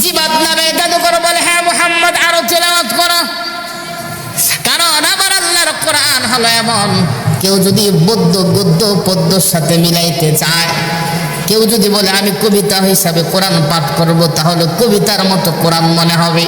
জিবাদ নামে জাদুকর বলে হ্যাঁ মোহাম্মদ, আরও তেলাওয়াত করো। কারণ আমার আল্লাহর কোরআন হলো এমন, কেউ যদি বদ্য গদ্য পদ্যর সাথে মিলাইতে চায়, কেউ যদি বলে, আমি কবিতা হিসাবে কোরআন পাঠ করব, তাহলে কবিতার মতো কোরআন মনে হবে।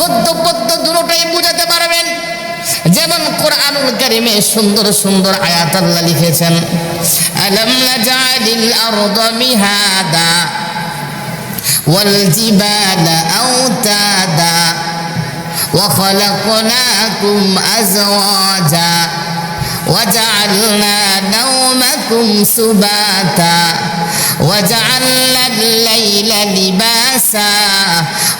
গদ্য পদ্য দুটোটাই বুঝাতে পারবেন। যেমন কোরআনুল কারিমে সুন্দর সুন্দর আয়াত আল্লাহ লিখেছেন, আলম নাজালিল আরদ মিহাদা? والجبال أوتادا وخلقناكم أزواجا وجعلنا نومكم سباتا وجعلنا الليل لباسا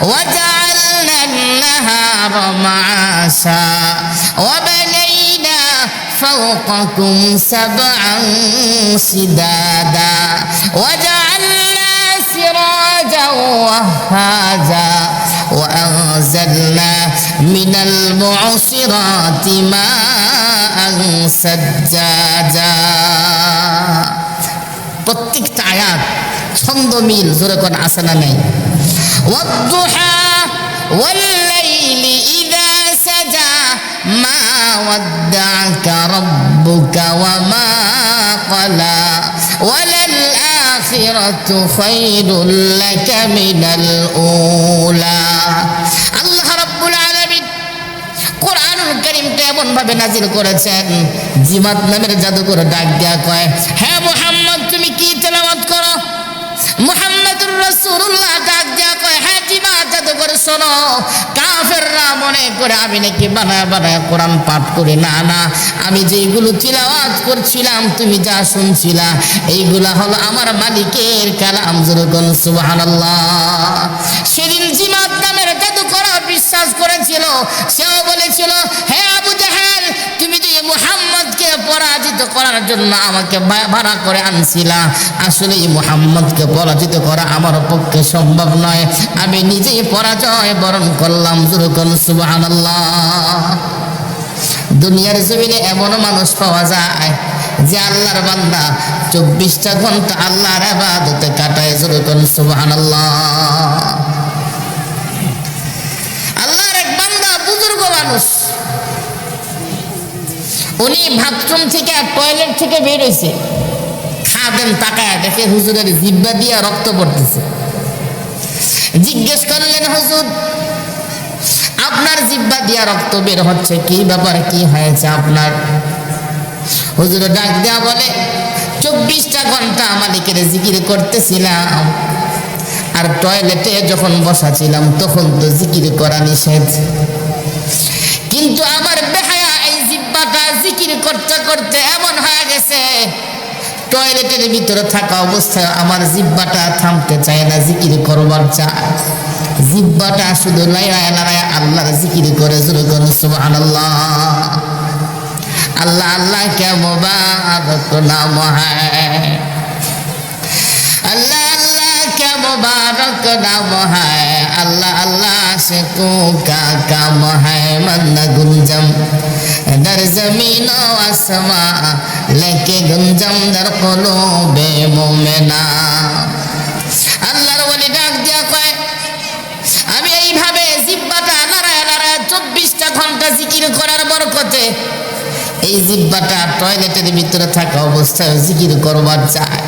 وجعلنا النهار معاشا وبنينا فوقكم سبعا شدادا وجعلنا سراجا وهاجا وأنزلنا من المعصرات ماء سجاجا প্রত্যেকটা আয়াত ছন্দ মিল জোরে কোন আসনা নেই والضحى والليل إذا سجى ما ودعك ربك وما قلى আখিরাতু ফাইরুল লাকা মিনাল উলা আল্লাহ রাব্বুল আলামিন কোরআনুল কারীমকে এমন ভাবে নাজিল করেছেন, জিমাত নামের জাদুকর ডাক দিয়া কয় হ্যাঁ শোনো, কাফেররা মনে করে আমি নাকি বানায় বানায় কোরআন পাঠ করি। না না, আমি যেগুলো তিলাওয়াত করছিলাম, তুমি যা শুনছিলা, এইগুলা হলো আমার মালিকের কালাম যেরকম সুবহানাল্লাহ। সেদিন জিমাত নামের জাদুকর বিশ্বাস করেছিল, সেও বলেছিল, হে আবু জাহেল তুমি তো এই মুহাম্মদকে পরাজিত করার জন্য আমাকে ভাড়া করে আনছিলা। আসলে মুহাম্মদকে পরাজিত করা আমার পক্ষে সম্ভব নয়। আমি নিজেই পরাজয় বরণ করলাম যেরকম সুবহানাল্লাহ। দুনিয়ার জমিনে এমন মানুষ পাওয়া যায় যে আল্লাহর বান্দা চব্বিশটা ঘণ্টা আল্লাহর আবাদতে কাটায় যেরকম সুবহানাল্লাহ। আল্লাহর উনি বাথরুম থেকে টয়লেট থেকে বের হয়েছে খাবেন তাকায় দেখে হুজুরের জিব্বা দিয়া রক্ত পড়তেছে। জিজ্ঞেস করলেন, হুজুর, আপনার জিব্বা দিয়া রক্ত বের হচ্ছে, কি ব্যাপার কি হয়েছে আপনার? হুজুর ডাক দেয়া বলে, চব্বিশটা ঘণ্টা মালিকের জিকির করতেছিলাম। আর টয়লেটে যখন বসা ছিলাম, তখন তো জিকির করা নিষেধ। বিক্রি করতে করতে এমন হয়ে গেছে। টয়লেটের ভিতরে থাকা অবস্থায় আমার জিব্বাটা থামতে চায় না, জিকির করবার চায়। জিব্বাটা শুধু লাইলায় লাইলায় আল্লাহর জিকির করে শুরু করে সুবাহ আল্লাহ আল্লাহ, কে মোবারক নাম হ্যাঁ। আল্লাহ আল্লাহ, কে মোবারক নাম হ্যাঁ। अल्लाह से को का काम है मन गुंजम दर जमीन आसमा लेके गुंजम दर कलूबे मुमिना আল্লাহর ওলি ডাক দিয়া কয় আমি এইভাবে জিব্বাটা নারায় নারায় চব্বিশটা ঘন্টা জিকির করার বরকতে এই জিব্বাটা টয়লেটের ভিতরে থাকা অবস্থায় জিকির করবার চায়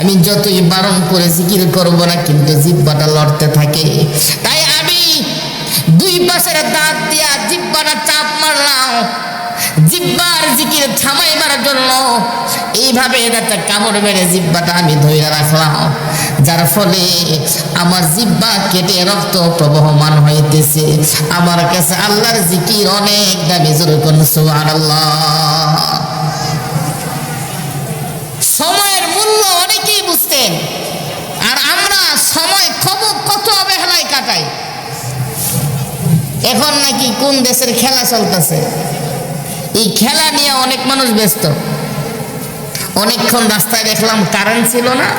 আমি যতই বারণ করে জিকির করব না কিন্তু জিব্বাটা লড়তে থাকে তাই আমি পাশের দাঁত দিয়া জিব্বাটা চাপ মারলাম। জিব্বার জিকির থামাইবার জন্য এইভাবে একটা কামড় মেরে জিব্বাটা আমি ধরে রাখলাম। যার ফলে আমার জিব্বা কেটে রক্ত প্রবহমান হইতেছে। আমার কাছে আল্লাহর জিকির অনেক দামি, জোরে কোন সুবহানাল্লাহ। সময়ের মূল্য অনেকেই বুঝতেন, আর আমরা সময় খবর কত অবহেলায় কাটাই। এখন নাকি কোন দেশের খেলা চলতেছে? এই খেলা নিয়ে অনেক মানুষ ব্যস্ত। অনেকক্ষণ রাস্তায় দেখলাম কারেন্ট ছিল না।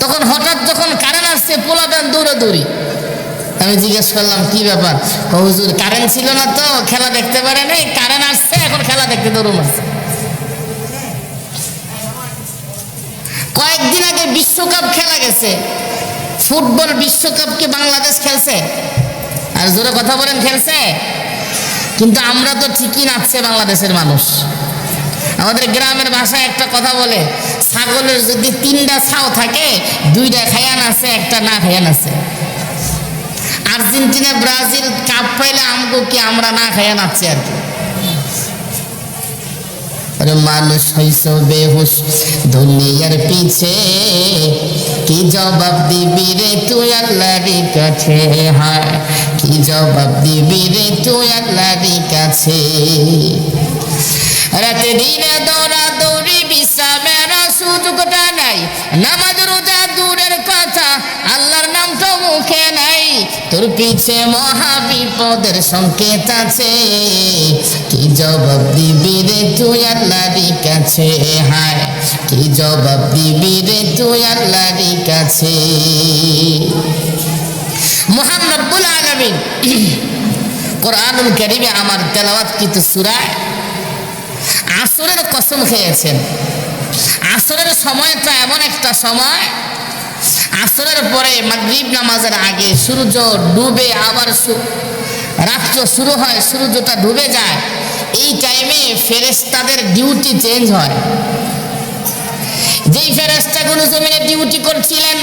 তখন হঠাৎ যখন কারেন্ট আসছে পোলাবেন দৌড়ে দৌড়ি। আমি জিজ্ঞেস করলাম, কি ব্যাপার? হুজুর কারেন্ট ছিল না তো, খেলা দেখতে পারে নাই কারেন্ট আসছে, এখন খেলা দেখতে দৌড় মারছে কয়েকদিন আগে বিশ্বকাপ খেলা গেছে। ফুটবল বিশ্বকাপ কি বাংলাদেশ খেলছে। আর জোরে কথা বলেন, খেলছে? কিন্তু আমরা তো ঠিকই নাচছে বাংলাদেশের মানুষ। আমাদের গ্রামের ভাষায় একটা কথা বলে, ছাগলের যদি তিনটা ছাও থাকে, দুইটা খায়ান আছে একটা না খায়ান আছে আর্জেন্টিনা, ব্রাজিল, কাপ পাইলে আমগো কি আমরা না খায়ান আছে আর কি? আরে মানুষ হইস বেহুশ। দুনিয়ার পিছে কি জবাব দিবি রে তুই আল্লাহর কাছে? হায়, কি জবাব দিবি রে তুই আল্লাহর কাছে? রাতে দিনে দৌড়া দৌড়ি বিশ্রামের সুযোগটা নাই। নামাজ, রোজা দূরের কথা, আল্লাহর নাম তো মুখে নাই। তোর পিছে মহা বিপদের সংকেত আছে। কি জবাব দিবি রে তুই আল্লাহর কাছে? হায়, কি জবাব দিবি রে তুই আল্লাহর কাছে? রব্বুল আলামিন, কোরআনুল কারিমে আমার তেলাওয়াত কিন্তু সুরায় আসরের কসম খেয়েছেন। আসরের সময়টা এমন একটা সময় আসরের পরে মাগরিব নামাজের আগে সূর্য ডুবে আবার রাত্র শুরু হয়, সূর্যটা ডুবে যায়। এই টাইমে ফেরেশতাদের ডিউটি চেঞ্জ হয়। যেই ফেরেশতাগুলো জমিনে ডিউটি করছিলেন,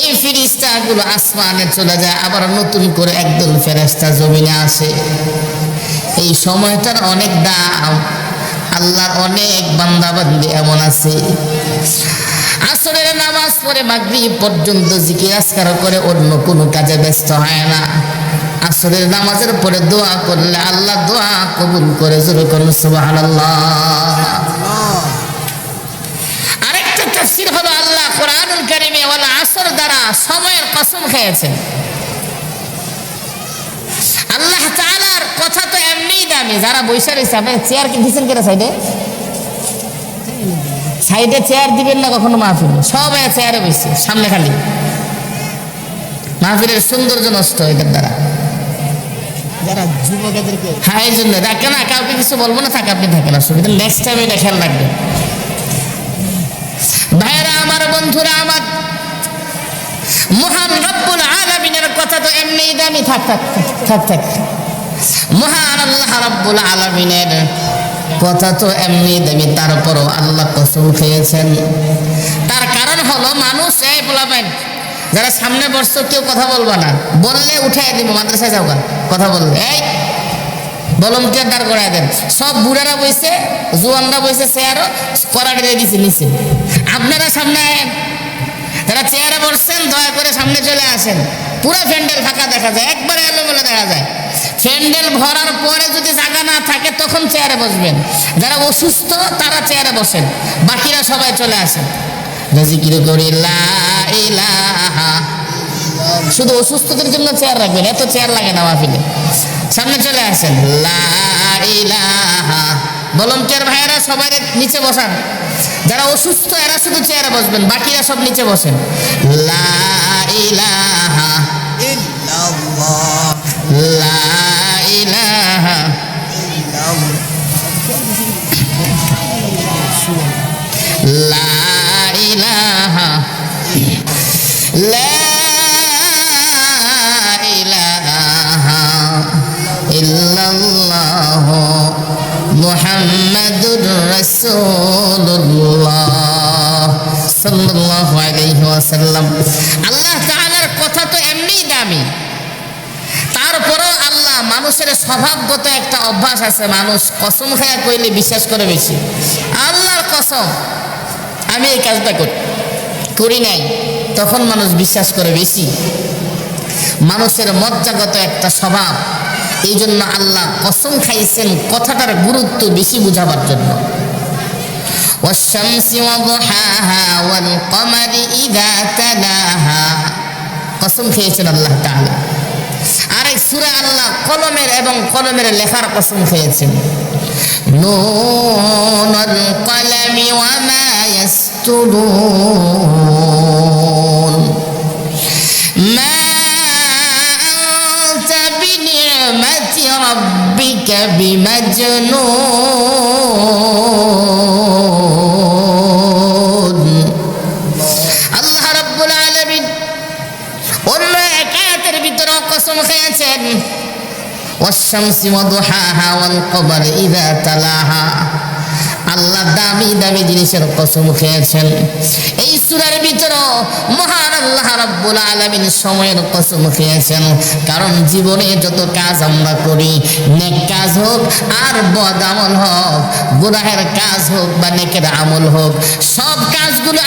এই ফেরেশতাগুলো আসমানে চলে যায়, আবার নতুন করে একদল ফেরেশতা জমিনে আসে। এই সময়টার অনেক দাম, আল্লাহর অনেক বান্দাবান্দি এমন আছে। আসরের নামাজ পড়ে মাগরিব পর্যন্ত জিকির আসকার করে অন্য কোনো কাজে ব্যস্ত হয় না। আসরের নামাজের পরে দোয়া করলে আল্লাহ দোয়া কবুল করে জোরে করুন, সুবহানাল্লাহ। তাফসীর হলো আল্লাহ কোরআনুল কারীমে ওয়ালা আসর দ্বারা সময়ের কসম খেয়েছেন। আল্লাহ তাআলার কথা তো এমনিই দামি। যারা বৈশা রয়েছে আপনি চেয়ার কি দিচ্ছেন কেন সাইডে? সাইডে চেয়ার দিবেন না কখনো মাহফিল? সবাই চেয়ারে বসছে সামনে খালি। মাহফিলের সৌন্দর্য নষ্ট এদের দ্বারা। যারা যুবকদেরকে হ্যাঁ এই জন্য। দেখে না কাউকে কিছু বলব না থাকে আপনি থাকেন অসুবিধা নেক্সট টাইম এটা খেয়াল রাখবেন। ভাইরা আমার বন্ধুরা আমার মহান রব্বুল আলামিনের কথা তো এমনিই দামি। থাক থাক থাক থাক। মহান আল্লাহ রব্বুল আলামিনের কথা তো এমনি দামি তারপরও আল্লাহ কসম খেয়েছেন। তার কারণ হলো মানুষ, এই বলাবেন যারা সামনে বসছো, কেউ কথা বলবা না। বললে উঠাই দিব, মাদ্রাসায় যাওগা, কথা বললে। এই ভলন্টিয়ার দাঁড় করাই দেন। সব বুড়ারা বইছে, জুয়ানরা বইছে, চেয়ারও করাটি দিয়ে দিছে নিচে। আপনারা সামনে যারা চেয়ারে বসছেন, দয়া করে সামনে চলে আসেন। পুরো প্যান্ডেল ফাঁকা দেখা যায়, একবারে এলোমেলো দেখা যায়। প্যান্ডেল ভরার পরে যদি জায়গা না থাকে, তখন চেয়ারে বসবেন। যারা অসুস্থ, তারা চেয়ারে বসেন। বাকিরা সবাই চলে আসেন। শুধু অসুস্থদের জন্য চেয়ার রাখবেন, এত চেয়ার লাগে না মাহফিলে। সামনে চলে আসেন। ভলন্টিয়ার ভাইয়েরা, সবাই নিচে বসান। যারা অসুস্থ, এরা শুধু চেয়ারে বসবেন, বাকিরা সব নিচে বসেন। লা ইলাহা। মুহাম্মাদুর রাসূলুল্লাহ সাল্লাল্লাহু আলাইহি ওয়াসাল্লাম। আল্লাহ তাআলার কথা তো এমনিই দামি। তারপরেও আল্লাহ মানুষের স্বভাবগত একটা অভ্যাস আছে, মানুষ কসম খায়া কইলে বিশ্বাস করে বেশি। আল্লাহর কসম, আমি এই কাজটা করি করি নাই, তখন মানুষ বিশ্বাস করে বেশি। মানুষের মজ্জাগত একটা স্বভাব। এই জন্য আল্লাহ কসম খাইছেন কথাটার গুরুত্ব বেশি বুঝাবার জন্য والشمس وضحاها والقمر إذا تلاها কসম খেয়েছেন আল্লাহ তাআলা আর এক সূরা আল্লাহ কলমের এবং কলমের লেখার কসম খেয়েছেন নুনুল কলমি ওয়া মা ইয়াসতুরুন বিমজনুন আল্লাহ রাব্বুল আলামিন অন্য একায়াতের ভিতরে কসম খেয়েছেন والشمس وضحاها والقمر আল্লাহ দামি দামি জিনিসের কসম খেয়েছেন। এই সুরের ভিতরে মহান আল্লাহ রাব্বুল আলামিন সময়ের কসম খেয়েছেন। কারণ জীবনে যত কাজ আমরা করি, নেক কাজ হোক আর বদ আমল হোক, গুনাহের কাজ হোক বা নেকের আমল হোক, সব কাজগুলো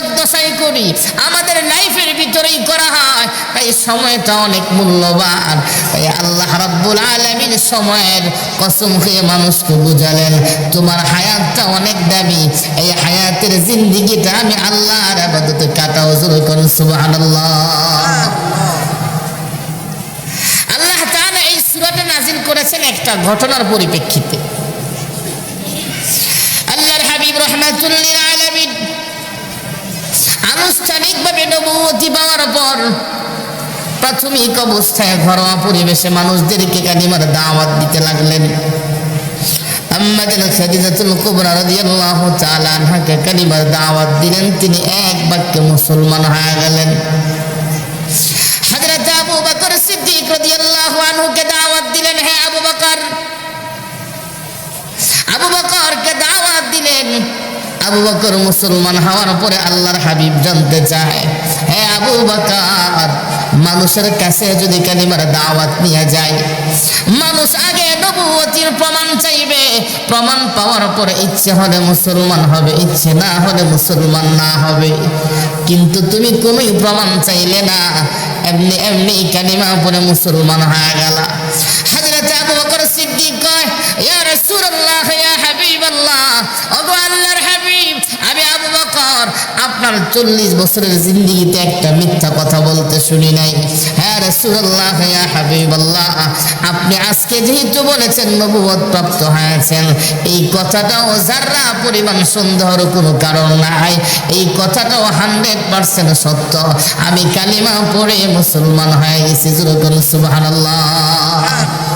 আমরা জীবদ্দশায় করি, আমাদের লাইফের ভিতরেই করা হয়। তাই সময়টা অনেক মূল্যবান। তাই আল্লাহ রাব্বুল আলামিন সময়ের কসম খেয়ে মানুষকে বুঝালেন, তোমার হায়াতটা অনেক দামি। এই হায়াতের জিন্দিগিটা আমি আল্লাহর আবাদতে কাটাও, জোর করুন সুবহানাল্লাহ। আল্লাহ তাআলা এই সূরাটা নাজিল করেছেন একটা ঘটনার পরিপ্রেক্ষিতে। আল্লাহর হাবিব রহমাতুল লিল আলামিন আনুষ্ঠানিকভাবে নবুয়তি পাওয়ার পর প্রাথমিক অবস্থায় ঘরোয়া পরিবেশে মানুষদেরকে কালিমার দাওয়াত দিতে লাগলেন। আম্মাজান খাদিজাতুল কুবরা রাদিয়াল্লাহু তাআলা আনহাকে কালিমার দাওয়াত দিলেন। তিনি এক বাক্যে মুসলমান হয়ে গেলেন। হযরত আবু বকর সিদ্দিক রাদিয়াল্লাহু আনহুকে দাওয়াত দিলেন, হে আবু বকর। আবু বকরকে দাওয়াত দিলেন। আবু বকর মুসলমান হওয়ার পরে আল্লাহর হাবিব জানতে চায়, হে আবু বকর, মানুষের কাছে যদি কালিমার দাওয়াত নিয়ে যায়, মানুষ আগে নবুয়তির প্রমাণ চাইবে। প্রমাণ পাওয়ার পরে ইচ্ছে হলে মুসলমান হবে, ইচ্ছে না হলে মুসলমান না হবে। কিন্তু তুমি কোনোই প্রমাণ চাইলে না, এমনি এমনি কালিমা পরে মুসলমান হয়ে গেল। হযরত আবু বকর সিদ্দিক কয়, ইয়া রাসূলুল্লাহ, ইয়া হাবিবাল্লাহ ওগো আল্লাহর হাবিব, আমি আবু বকর, আপনার চল্লিশ বছরের একটা মিথ্যা কথা বলতে শুনি নাই। হ্যাঁ রাসূলুল্লাহ, ইয়া হাবিবাল্লাহ, আপনি আজকে যেহেতু বলেছেন নবুয়ত প্রাপ্ত হয়েছেন, এই কথাটাও যারা পরিমাণ সন্দেহর কোনো কারণ নাই, এই কথাটাও হান্ড্রেড পার্সেন্ট সত্য। আমি কালিমা পড়ে মুসলমান হয়ে গেছি, জোর করুন সুবহানাল্লাহ।